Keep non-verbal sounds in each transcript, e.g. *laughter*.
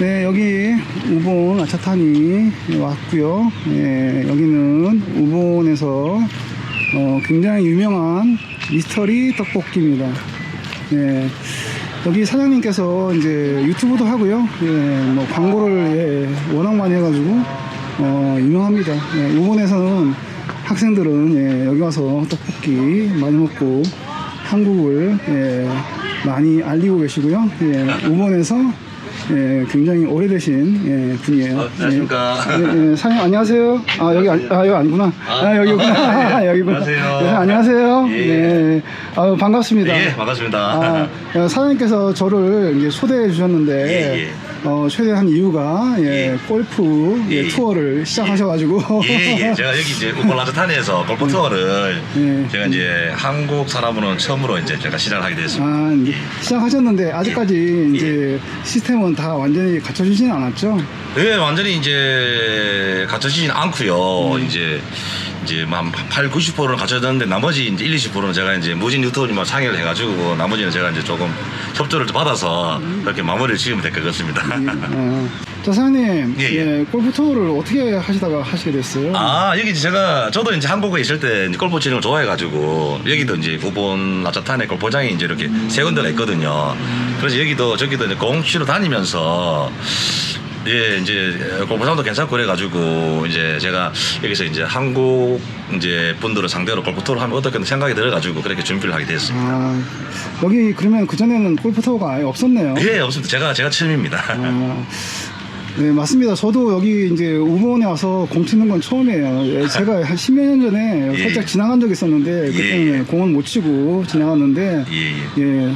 네, 여기 우본 아차탄이 왔고요. 예, 여기는 우본에서 어, 굉장히 유명한 미스터리 떡볶이입니다. 예, 여기 사장님께서 이제 유튜브도 하고요. 예, 뭐 광고를 예, 워낙 많이 해가지고 어, 유명합니다. 예, 우본에서는 학생들은 예, 여기 와서 떡볶이 많이 먹고 한국을 예, 많이 알리고 계시고요. 예, 우본에서 예, 굉장히 오래되신 예, 분이에요. 어, 안녕하십니까. 예, 예, 예, 사장님 안녕하세요. 아 여기 아니- 아 여기 아니구나. 아, 여기구나. 여기구나. 안녕하세요. 네, 안녕하세요. 예. 네, 아 반갑습니다. 예, 반갑습니다. 아, 어, 사장님께서 저를 이제 초대해 주셨는데 예, 예. 어, 초대한 이유가 예, 예. 골프 예, 예. 투어를 시작하셔가지고 예, 예. *laughs* 제가 여기 이제 우콜라즈탄에서 골프 투어를 예. 제가 이제 한국 사람으로는 처음으로 이제 제가 시작을 하게 됐습니다. 아, 이제 시작하셨는데 아직까지 예. 이제 시스템은 다 완전히 갖춰지지는 않았죠. 예, 완전히 이제 갖춰지진 않고요. 음. 이제 이제 뭐한 8, 90%는 갖춰졌는데 나머지 이제 1, 20%는 제가 이제 무진 유튜브님과 상의를 해가지고 나머지는 제가 이제 조금 협조를 좀 받아서 그렇게 마무리를 지으면 될 것 같습니다. 어. *laughs* 자, 사장님, 예, 예. 예, 골프 투어를 어떻게 하시다가 하시게 됐어요? 아 여기 이제 제가 저도 이제 한국에 있을 때 이제 골프 치는 걸 좋아해가지고 여기도 이제 우본 라차탄에 골프장이 이제 이렇게 세 군데가 있거든요. 그래서 여기도 저기도 이제 공 치러 다니면서 예 이제 골프장도 괜찮고 그래가지고 이제 제가 여기서 이제 한국 이제 분들을 상대로 골프 투어를 하면 어떻게 생각이 들어가지고 그렇게 준비를 하게 됐습니다. 아, 여기 그러면 그 전에는 골프 투어가 아예 없었네요. 예 없습니다. 제가 제가 처음입니다. 아, *laughs* 네, 맞습니다. 저도 여기 이제 우본에 와서 공 치는 건 처음이에요. 예, 제가 *laughs* 한 십몇 년 전에 예. 살짝 지나간 적이 있었는데, 그때는 예. 공은 못 치고 지나갔는데, 예, 예.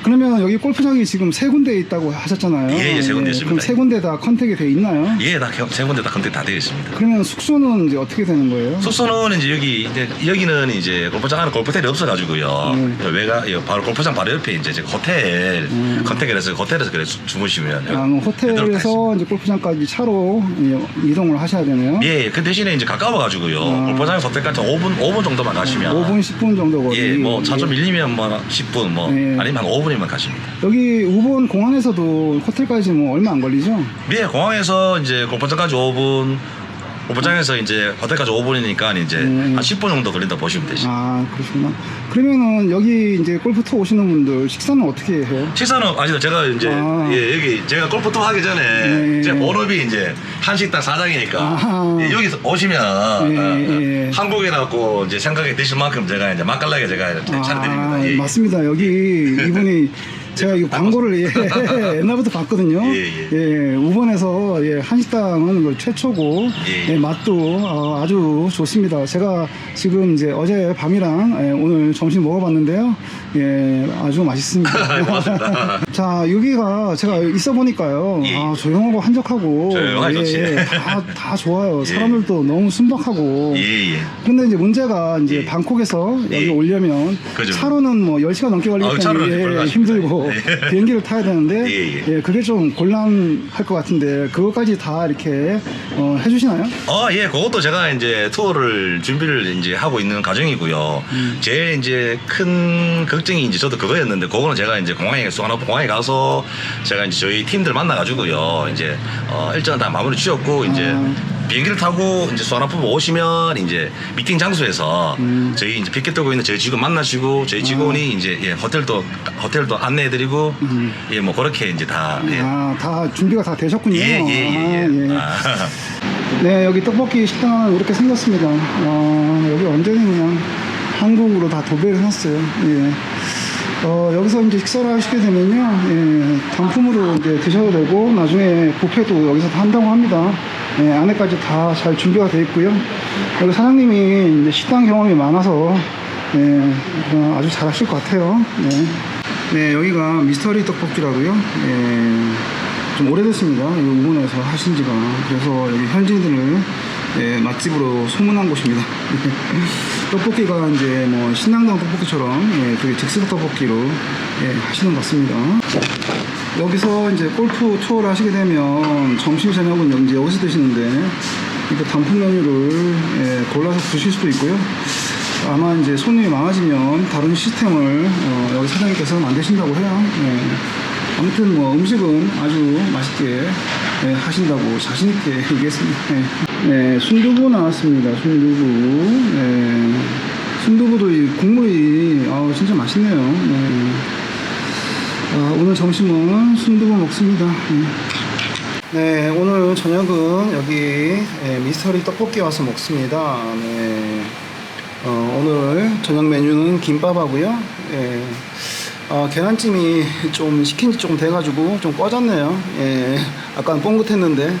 예. 그러면 여기 골프장이 지금 세 군데 있다고 하셨잖아요. 예, 예, 세 군데 있습니다. 그럼 세 군데 다 컨택이 돼 있나요? 예, 다세 군데 다 컨택 다 되어 있습니다. 그러면 숙소는 이제 어떻게 되는 거예요? 숙소는 이제 여기 이제 여기는 이제 골프장 안에 골프텔이 없어가지고요. 음. 외가 예, 바로 골프장 바로 옆에 이제 제가 호텔 음. 컨택을 해서 호텔에서 그래 주- 주무시면 아, 호텔에서 이제 골프장까지 차로 예, 이동을 하셔야 되네요. 예, 예, 그 대신에 이제 가까워가지고요. 아. 골프장에서 호텔까지 5분 5분 정도만 가시면 5분, 10분 정도 거리. 예, 뭐 차좀 예. 밀리면 뭐 10분 뭐 예. 아니면 한 5분 이면 가십니다. 여기 우본 공항에서도 호텔까지 뭐 얼마 안 걸리죠? 예, 공항에서 이제 골프장까지 5분 골프장에서 이제 호텔까지 5분이니까 이제 음. 한 10분 정도 걸린다 보시면 되죠. 아, 그러시구나. 그러면은 여기 이제 골프 투어 오시는 분들 식사는 어떻게 해요? 식사는 아직 제가 이제 아. 예, 여기 제가 골프 투어 하기 전에 예, 제 예. 본업이 이제 한식당 사장이니까 아하. 예, 여기 오시면 어, 예, 어, 예. 한국이라고 이제 생각이 드실 만큼 제가 이제 맛깔나게 제가 이렇게 차려드립니다. 예, 예. 아, 맞습니다. 여기 이분이 *laughs* 제가 이 광고를 예, *laughs* 옛날부터 봤거든요. 예, 예. 우번에서 예, 한식당은 그 최초고 예, 예. 예, 맛도 어, 아주 좋습니다. 제가 지금 이제 어제 밤이랑 예, 오늘 점심 먹어봤는데요. 예, 아주 맛있습니다. *laughs* 고맙습니다. *laughs* 자, 여기가 제가 있어 보니까요. 예. 아, 조용하고 한적하고 조용하게 좋지. 다, 다 *laughs* 좋아요. 예. 사람들도 너무 순박하고 예, 예. 근데 이제 문제가 이제 예. 방콕에서 여기 예. 오려면 그죠. 차로는 뭐 10시간 넘게 걸리기 아우, 때문에 예. 힘들고 예. 비행기를 타야 되는데 예, 예, 그게 좀 곤란할 것 같은데 그것까지 다 이렇게 어, 해주시나요? 어, 예, 그것도 제가 이제 투어를 준비를 이제 하고 있는 과정이고요. 음. 제일 이제 큰 이제 저도 그거였는데, 그거는 제가 이제 공항에, 수완호 공항에 가서 제가 이제 저희 팀들 만나가지고요. 이제, 어, 일정을 다 마무리 지었고, 이제 아. 비행기를 타고 이제 수완호품 오시면 이제 미팅 장소에서 음. 저희 이제 피켓 들고 있는 저희 직원 만나시고, 저희 직원이 이제, 예, 호텔도, 호텔도 안내해드리고, 음. 예, 뭐 그렇게 이제 다, 예. 아, 다 준비가 다 되셨군요. 예, 예, 예, 예. 아, 아. 네, 여기 떡볶이 식당은 이렇게 생겼습니다. 어, 여기 완전히 한국으로 다 도배를 해놨어요. 예. 어, 여기서 이제 식사를 하시게 되면요, 예, 단품으로 이제 드셔도 되고, 나중에 뷔페도 여기서 다 한다고 합니다. 예, 안에까지 다 잘 준비가 되어 있고요. 여기 사장님이 이제 식당 경험이 많아서, 예, 어, 아주 잘 하실 것 같아요. 네. 네, 여기가 미스터리 떡볶이라고요. 예, 좀 오래됐습니다. 이 우본에서 하신 지가. 그래서 여기 현지인들을 예, 맛집으로 소문난 곳입니다. *laughs* 떡볶이가 이제 뭐 신당동 떡볶이처럼 예, 되게 즉석 떡볶이로 예, 하시는 것 같습니다. 여기서 이제 골프 투어를 하시게 되면 점심 저녁은 이제 여기서 드시는데 이렇게 단품 메뉴를 예, 골라서 드실 수도 있고요. 아마 이제 손님이 많아지면 다른 시스템을 어, 여기 사장님께서 만드신다고 해요. 예. 아무튼 뭐 음식은 아주 맛있게 예, 하신다고 자신있게 *laughs* 얘기했습니다. 예. 네, 순두부 나왔습니다. 순두부. 예. 순두부도 이 국물이 아 진짜 맛있네요. 네. 아, 오늘 점심은 순두부 먹습니다. 예. 네, 오늘 저녁은 여기 예, 미스터리 떡볶이 와서 먹습니다. 네. 어, 오늘 저녁 메뉴는 김밥하고요. 예. 어, 계란찜이 좀 식힌 지 조금 돼가지고 좀 꺼졌네요. 예. 아까는 뻥긋했는데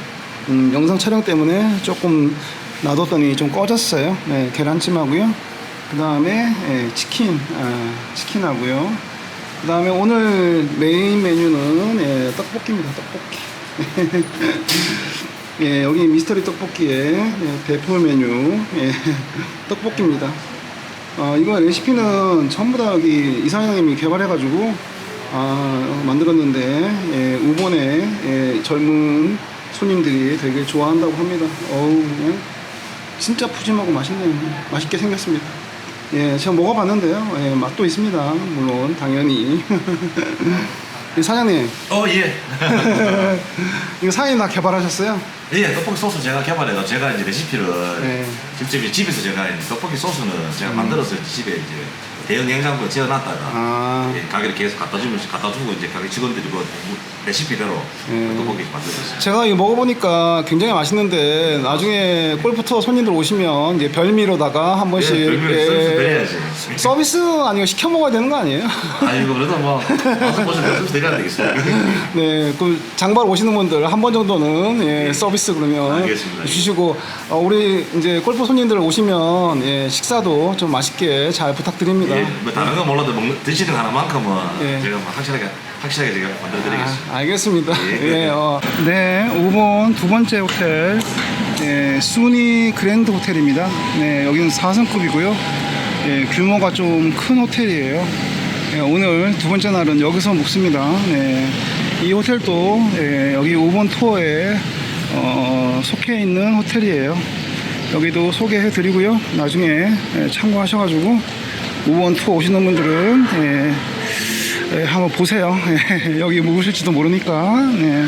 음, 영상 촬영 때문에 조금 놔뒀더니 좀 꺼졌어요. 예, 계란찜하고요. 그 다음에 예, 치킨, 아, 치킨하고요. 그 다음에 오늘 메인 메뉴는 예, 떡볶이입니다. 떡볶이. *laughs* 예, 여기 미스터리 떡볶이의 예, 대표 메뉴 예, *laughs* 떡볶이입니다. 어, 이거 레시피는 전부 다 여기 이사장님이 개발해가지고 아, 만들었는데 예, 우본의 예, 젊은 손님들이 되게 좋아한다고 합니다. 어우, 그냥 진짜 푸짐하고 맛있네요. 맛있게 생겼습니다. 예, 제가 먹어봤는데요. 예, 맛도 있습니다. 물론 당연히. *laughs* 이 사장님, 어, 예. *laughs* 이거 사장님 다 개발하셨어요? 예, 떡볶이 소스 제가 개발해서 제가 이제 레시피를 네. 직접 이제 집에서 제가 이제 떡볶이 소스는 제가 만들어서 집에 이제 대형 냉장고에 재워놨다가 아, 예, 가게를 계속 갖다 주면서 갖다 주고 이제 가게 직원들이 그 레시피대로 네. 떡볶이 만들었어요. 제가 이거 먹어보니까 굉장히 맛있는데 나중에 골프 투어 손님들 오시면 이제 별미로다가 한 번씩 예, 별미로 예, 서비스 드려야지. 서비스 아니고 시켜 먹어야 되는 거 아니에요? *laughs* 아이고 그래도 뭐 와서 보시면 서비스 드려야 되겠어요. *laughs* 네, 그 장발 오시는 분들 한 번 정도는 예, 서비스 그러면 네. 알겠습니다. 주시고 어, 우리 이제 골프 손님들 오시면 예, 식사도 좀 맛있게 잘 부탁드립니다. 예, 뭐 다른 건 몰라도 먹는, 드시는 하나만큼은 예. 제가 뭐 확실하게 확실하게 제가 만들어드리겠습니다. 아, 알겠습니다. 예. 예, 어. 네, 5번 두 번째 호텔, 예, 수니 그랜드 호텔입니다. 네, 여기는 4성급이고요. 예, 규모가 좀 큰 호텔이에요. 예, 오늘 두 번째 날은 여기서 묵습니다. 네, 이 호텔도 예, 여기 5번 투어에 어, 속해 있는 호텔이에요. 여기도 소개해 드리고요. 나중에 예, 참고하셔가지고 5번 투어 오시는 분들은 예, 예, 한번 보세요. 예, *laughs* 여기 묵으실지도 모르니까. 네.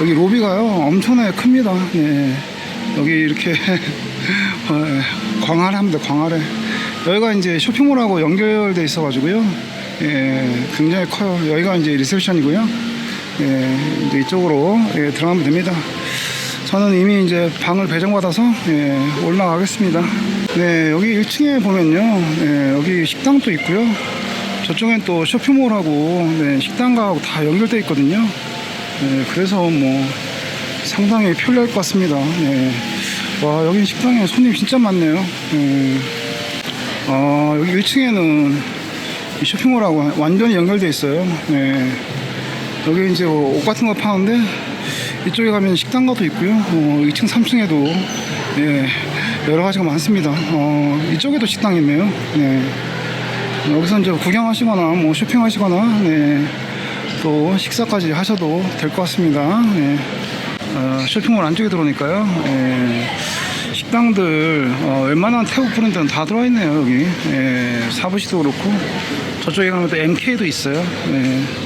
여기 로비가요 엄청나게 큽니다. 네. 여기 이렇게 *laughs* 어, 예, 광활합니다. 광활해. 여기가 이제 쇼핑몰하고 연결돼 있어가지고요. 예, 굉장히 커요. 여기가 이제 리셉션이고요. 예, 이제 이쪽으로 예, 들어가면 됩니다. 저는 이미 이제 방을 배정받아서 예, 올라가겠습니다. 네, 여기 1층에 보면요. 예, 여기 식당도 있고요. 저쪽엔 또 쇼핑몰하고 네, 식당가하고 다 연결돼 있거든요. 네, 그래서 뭐 상당히 편리할 것 같습니다. 네. 와 여기 식당에 손님 진짜 많네요. 네. 아 여기 1층에는 쇼핑몰하고 완전히 연결돼 있어요. 네. 여기 이제 뭐옷 같은 거 파는데 이쪽에 가면 식당가도 있고요. 어, 2층, 3층에도 예, 여러 가지가 많습니다. 어, 이쪽에도 식당이 있네요. 네. 여기서 이제 구경하시거나 뭐 쇼핑하시거나 네, 또 식사까지 하셔도 될 것 같습니다. 네. 어, 쇼핑몰 안쪽에 들어오니까요. 예, 식당들 어, 웬만한 태국 브랜드는 다 들어와 있네요 여기. 예, 사부시도 그렇고 저쪽에 가면 또 MK도 있어요. 예.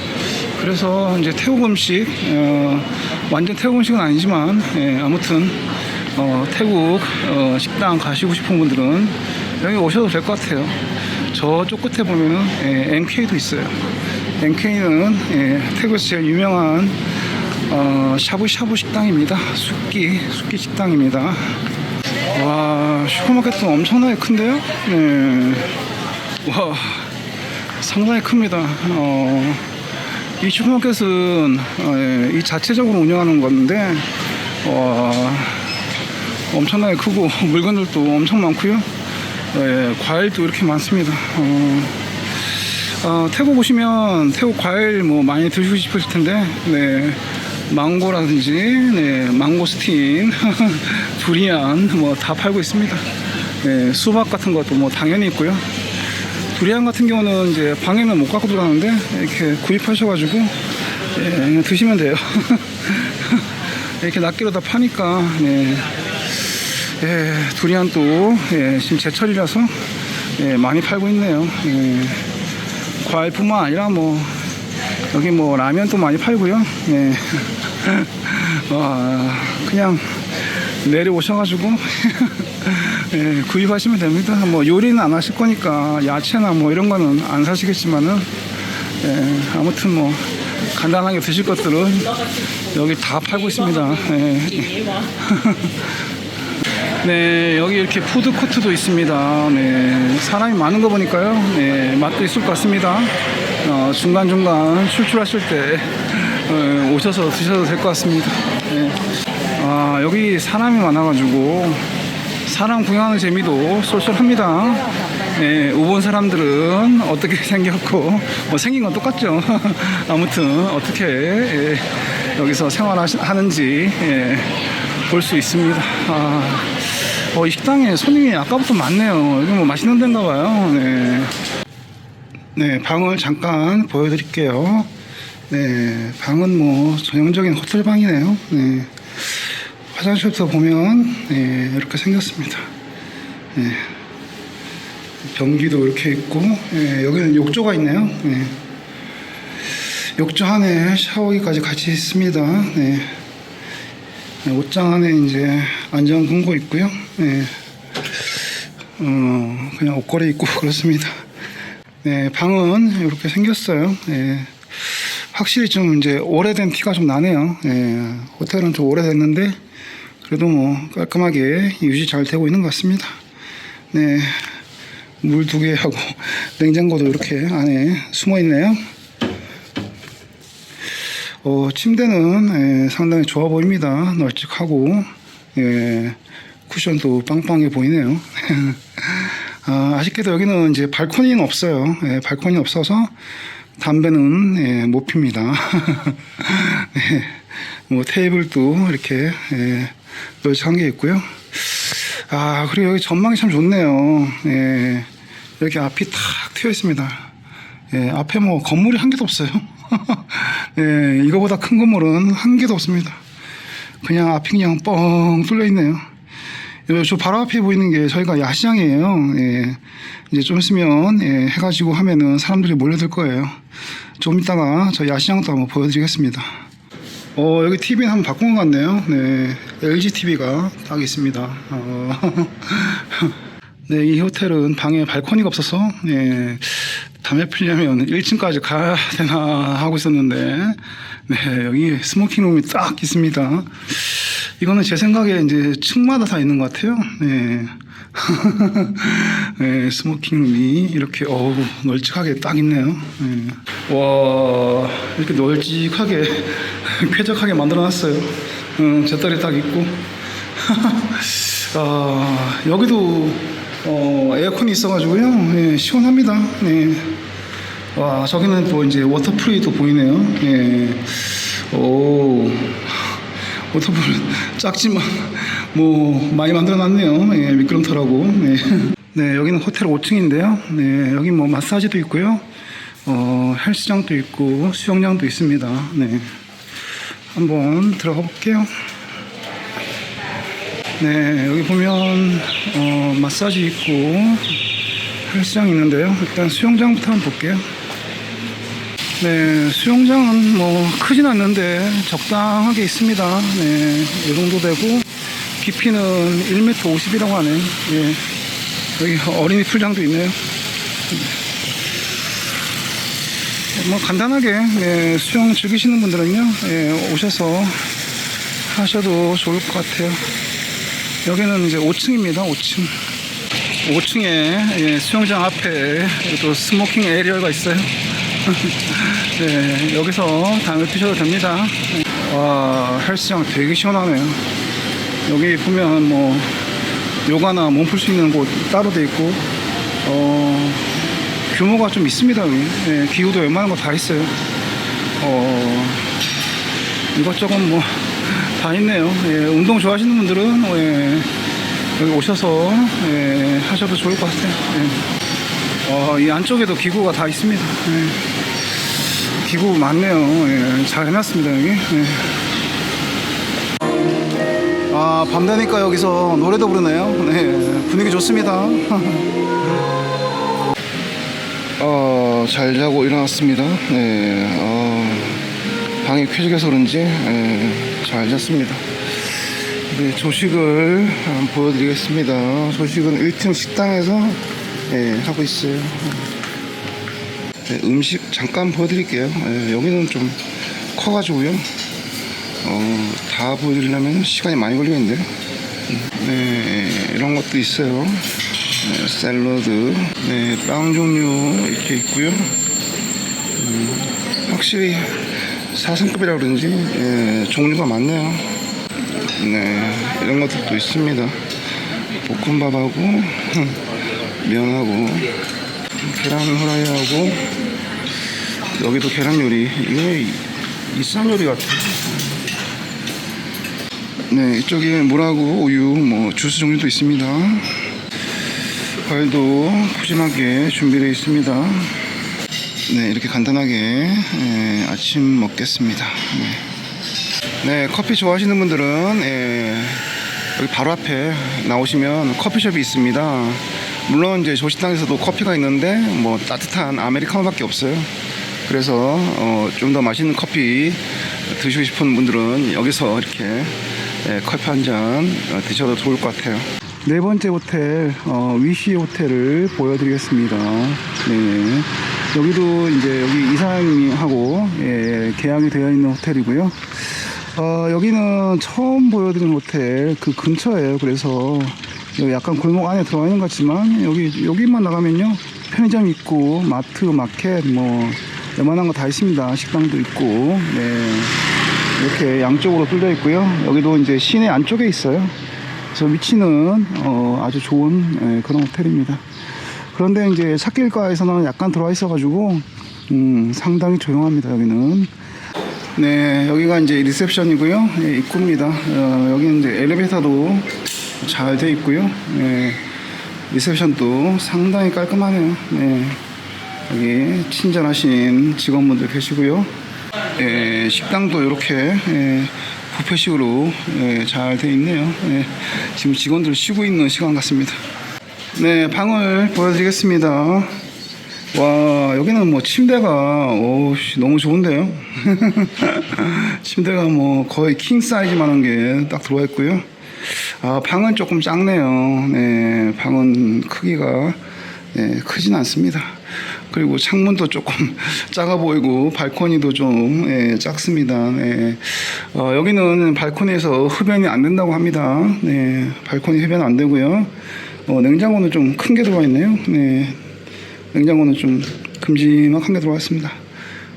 그래서 이제 태국 음식 어, 완전 태국 음식은 아니지만 예, 아무튼 어, 태국 어, 식당 가시고 싶은 분들은 여기 오셔도 될 것 같아요. 저쪽 끝에 보면은 예, MK도 있어요. MK는 예, 태국에서 제일 유명한 어, 샤브샤브 식당입니다. 숙기 숙기 식당입니다. 와 슈퍼마켓도 엄청나게 큰데요? 네. 와 상당히 큽니다. 어, 이 슈퍼마켓은 어, 예, 이 자체적으로 운영하는 건데 와 엄청나게 크고 *laughs* 물건들도 엄청 많고요. 예, 과일도 이렇게 많습니다. 어, 어, 태국 오시면 태국 과일 뭐 많이 드시고 싶으실 텐데, 네. 망고라든지, 네, 망고스틴, *laughs* 두리안, 뭐 다 팔고 있습니다. 네, 수박 같은 것도 뭐 당연히 있고요. 두리안 같은 경우는 이제 방에는 못 갖고 들어가는데, 이렇게 구입하셔가지고, 예, 그냥 드시면 돼요. *laughs* 이렇게 낱개로 다 파니까, 네. 예, 두리안도, 예, 지금 제철이라서, 예, 많이 팔고 있네요. 예. 과일뿐만 아니라 뭐 여기 뭐 라면도 많이 팔고요. 예. *laughs* 와, 그냥 내려오셔가지고 *laughs* 예, 구입하시면 됩니다. 뭐 요리는 안 하실 거니까 야채나 뭐 이런 거는 안 사시겠지만은 예, 아무튼 뭐 간단하게 드실 것들은 여기 다 팔고 있습니다. 예. *laughs* 네, 여기 이렇게 푸드 코트도 있습니다. 네, 사람이 많은 거 보니까요. 네, 맛도 있을 것 같습니다. 어, 중간중간 출출하실 때 어, 오셔서 드셔도 될 것 같습니다. 네. 아, 여기 사람이 많아가지고 사람 구경하는 재미도 쏠쏠합니다. 네, 우본 사람들은 어떻게 *laughs* 생겼고 뭐 생긴 건 똑같죠. *laughs* 아무튼 어떻게 예, 여기서 생활하는지 예, 볼수 있습니다. 아, 어, 이 식당에 손님이 아까부터 많네요. 여기 뭐 맛있는 데인가 봐요. 네. 네, 방을 잠깐 보여드릴게요. 네, 방은 뭐 전형적인 호텔 방이네요. 네. 화장실부터 보면 네, 이렇게 생겼습니다. 네. 변기도 이렇게 있고 네, 여기는 욕조가 있네요. 네. 욕조 안에 샤워기까지 같이 있습니다. 네. 네, 옷장 안에 이제 안전 금고 있고요. 네. 어, 그냥 옷걸이 입고 *laughs* 그렇습니다. 네, 방은 이렇게 생겼어요. 네. 확실히 좀 이제 오래된 티가 좀 나네요. 네, 호텔은 좀 오래됐는데 그래도 뭐 깔끔하게 유지 잘 되고 있는 것 같습니다. 네, 물 두 개 하고 *laughs* 냉장고도 이렇게 안에 숨어 있네요. 어, 침대는 예, 상당히 좋아 보입니다. 널찍하고 예, 쿠션도 빵빵해 보이네요. *laughs* 아, 아쉽게도 여기는 이제 발코니는 없어요. 예, 발코니 없어서 담배는 예, 못 핍니다. *laughs* 네, 뭐 테이블도 이렇게 예, 널찍한 게 있고요. 아 그리고 여기 전망이 참 좋네요. 예, 여기 앞이 탁 트여 있습니다. 예, 앞에 뭐 건물이 한 개도 없어요. *laughs* 예, 이거보다 큰 건물은 한 개도 없습니다. 그냥 앞이 그냥 뻥 뚫려 있네요. 예, 저 바로 앞에 보이는 게 저희가 야시장이에요. 예, 이제 좀 있으면 예, 해가지고 하면은 사람들이 몰려들 거예요. 좀 이따가 저 야시장도 한번 보여드리겠습니다. 어, 여기 TV는 한번 바꾼 것 같네요. 네, LG TV가 딱 있습니다. 어, *laughs* 네, 이 호텔은 방에 발코니가 없어서 예, 담배 피려면 1층까지 가야 되나 하고 있었는데 네, 여기 스모킹 룸이 딱 있습니다. 이거는 제 생각에 이제 층마다 다 있는 것 같아요. 네. *laughs* 네, 스모킹 룸이 이렇게 어우 널찍하게 딱 있네요. 네. 와 이렇게 널찍하게 *laughs* 쾌적하게 만들어놨어요. 음, 잿더리 딱 있고 *laughs* 아, 여기도 어, 에어컨이 있어가지고요. 예, 시원합니다. 네. 와, 저기는 또 이제 워터프리도 보이네요. 예. 오, 워터풀 작지만 뭐 많이 만들어놨네요. 예, 미끄럼틀하고. 네. 네, 여기는 호텔 5층인데요. 네, 여기 뭐 마사지도 있고요. 어, 헬스장도 있고 수영장도 있습니다. 네. 한번 들어가 볼게요. 네, 여기 보면 어, 마사지 있고 헬스장 있는데요. 일단 수영장부터 한번 볼게요. 네, 수영장은 뭐 크진 않는데 적당하게 있습니다. 네, 이 정도 되고 깊이는 1m 50이라고 하네요. 예, 여기 어린이 풀장도 있네요. 뭐 간단하게 예, 수영 즐기시는 분들은요 예, 오셔서 하셔도 좋을 것 같아요. 여기는 이제 5층입니다. 5층. 5층에 예, 수영장 앞에 또 스모킹 에리어가 있어요. 네, 여기서 담을 피셔도 됩니다. 와, 헬스장 되게 시원하네요. 여기 보면 뭐 요가나 몸 풀 수 있는 곳 따로 돼 있고 어, 규모가 좀 있습니다. 여기. 예, 기구도 웬만한 거 다 있어요. 어, 이것저것 뭐 다 있네요. 예, 운동 좋아하시는 분들은 예, 여기 오셔서 예, 하셔도 좋을 것 같아요. 예. 어, 이 안쪽에도 기구가 다 있습니다. 예. 기구 많네요. 예, 잘 해놨습니다 여기. 예. 아, 밤 되니까 여기서 노래도 부르네요. 네, 분위기 좋습니다. 어, *laughs* 어, 잘 자고 일어났습니다. 네, 어, 방이 쾌적해서 그런지 예, 잘 잤습니다. 네, 조식을 보여드리겠습니다. 조식은 1층 식당에서 예, 하고 있어요. 네, 음식 잠깐 보여드릴게요. 예, 여기는 좀 커가지고요. 어, 다 보여드리려면 시간이 많이 걸리겠는데. 네, 이런 것도 있어요. 네, 샐러드, 네, 빵 종류 이렇게 있고요. 음, 확실히 4성급이라 그런지 예, 종류가 많네요. 네, 이런 것들도 있습니다. 볶음밥하고 면하고 계란 후라이하고 여기도 계란 요리 이게 이산 요리 같아. 네, 이쪽에 물하고 우유, 뭐 주스 종류도 있습니다. 과일도 푸짐하게 준비되어 있습니다. 네, 이렇게 간단하게 예, 아침 먹겠습니다. 네. 네, 커피 좋아하시는 분들은 예, 여기 바로 앞에 나오시면 커피숍이 있습니다. 물론 이제 조식당에서도 커피가 있는데 뭐 따뜻한 아메리카노밖에 없어요. 그래서 어, 좀 더 맛있는 커피 드시고 싶은 분들은 여기서 이렇게 예, 커피 한 잔 드셔도 좋을 것 같아요. 네 번째 호텔 어, 위시 호텔을 보여드리겠습니다. 네. 여기도 이제 여기 이사님하고 예, 계약이 되어 있는 호텔이고요. 어, 여기는 처음 보여드린 호텔 그 근처예요. 그래서 약간 골목 안에 들어가 있는 것 같지만 여기 여기만 나가면요 편의점 있고 마트, 마켓 뭐 웬만한 거 다 있습니다. 식당도 있고 네. 이렇게 양쪽으로 뚫려 있고요. 여기도 이제 시내 안쪽에 있어요. 그래서 위치는 어, 아주 좋은 예, 그런 호텔입니다. 그런데 이제 찻길가에서는 약간 들어와 있어 가지고 음, 상당히 조용합니다. 여기는. 네, 여기가 이제 리셉션이고요. 예, 입구입니다. 어, 여기 이제 엘리베이터도 잘 돼 있고요. 예, 리셉션도 상당히 깔끔하네요. 네, 여기 친절하신 직원분들 계시고요. 예, 식당도 이렇게 예, 부페식으로 예, 잘돼 있네요. 예, 지금 직원들 쉬고 있는 시간 같습니다. 네, 방을 보여드리겠습니다. 와, 여기는 뭐 침대가, 오, 씨, 너무 좋은데요? *laughs* 침대가 뭐 거의 킹 사이즈만한 게 딱 들어와 있고요. 아, 방은 조금 작네요. 네, 방은 크기가 네, 크진 않습니다. 그리고 창문도 조금 *laughs* 작아 보이고 발코니도 좀 예, 작습니다. 네. 어, 여기는 발코니에서 흡연이 안 된다고 합니다. 네, 발코니 흡연 안 되고요. 어, 냉장고는 좀 큰 게 들어와 있네요. 네, 냉장고는 좀 큼지막한 게 들어와 있습니다.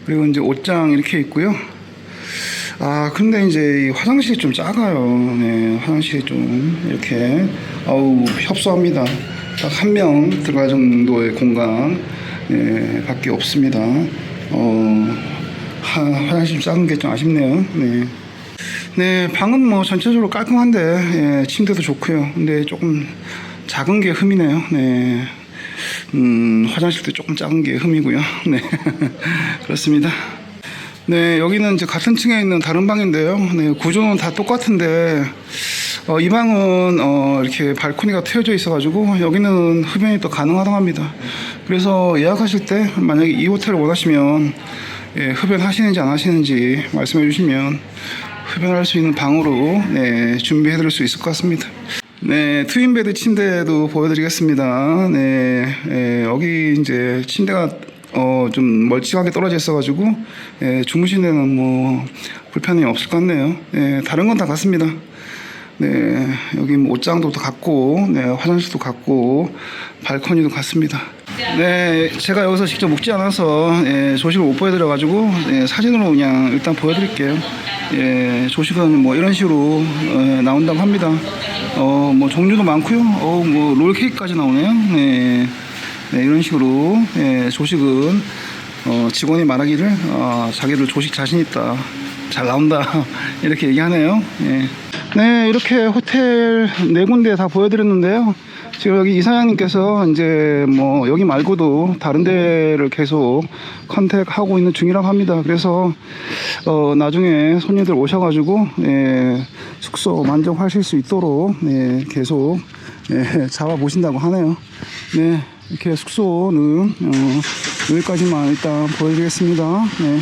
그리고 이제 옷장 이렇게 있고요. 아, 근데 이제 이 화장실이 좀 작아요. 네, 화장실이 좀 이렇게, 아우, 협소합니다. 딱 한 명 들어갈 정도의 공간, 네, 밖에 없습니다. 어, 하, 화장실 좀 작은 게 좀 아쉽네요. 네. 네, 방은 뭐 전체적으로 깔끔한데, 예, 침대도 좋고요. 근데 조금 작은 게 흠이네요. 네. 음, 화장실도 조금 작은 게 흠이고요. 네. *laughs* 그렇습니다. 네, 여기는 이제 같은 층에 있는 다른 방인데요. 네, 구조는 다 똑같은데, 어, 이 방은, 어, 이렇게 발코니가 트여져 있어가지고, 여기는 흡연이 또 가능하다고 합니다. 그래서 예약하실 때, 만약에 이 호텔을 원하시면, 예, 흡연 하시는지 안 하시는지 말씀해 주시면, 흡연할 수 있는 방으로, 네, 준비해 드릴 수 있을 것 같습니다. 네, 트윈베드 침대도 보여드리겠습니다. 네, 예, 여기 이제 침대가 어, 좀 멀찍하게 떨어져 있어가지고, 예, 주무시는 뭐, 불편이 없을 것 같네요. 예, 다른 건 다 같습니다. 네, 여기 뭐 옷장도 같고, 네, 화장실도 같고, 발코니도 같습니다. 네, 제가 여기서 직접 묵지 않아서, 예, 조식을 못 보여드려가지고, 예, 사진으로 그냥 일단 보여드릴게요. 예, 조식은 뭐 이런 식으로, 어, 나온다고 합니다. 어, 뭐 종류도 많고요. 어, 뭐 롤케이크까지 나오네요. 네. 네, 이런 식으로 예, 조식은 어, 직원이 말하기를 어, 자기들 조식 자신 있다 잘 나온다 *laughs* 이렇게 얘기하네요. 예. 네 이렇게 호텔 네 군데 다 보여드렸는데요. 지금 여기 이사장님께서 이제 뭐 여기 말고도 다른 데를 계속 컨택하고 있는 중이라고 합니다. 그래서 어, 나중에 손님들 오셔가지고 예, 숙소 만족하실 수 있도록 예, 계속 예, *laughs* 잡아보신다고 하네요. 네, 이렇게 숙소는 어, 여기까지만 일단 보여드리겠습니다. 네.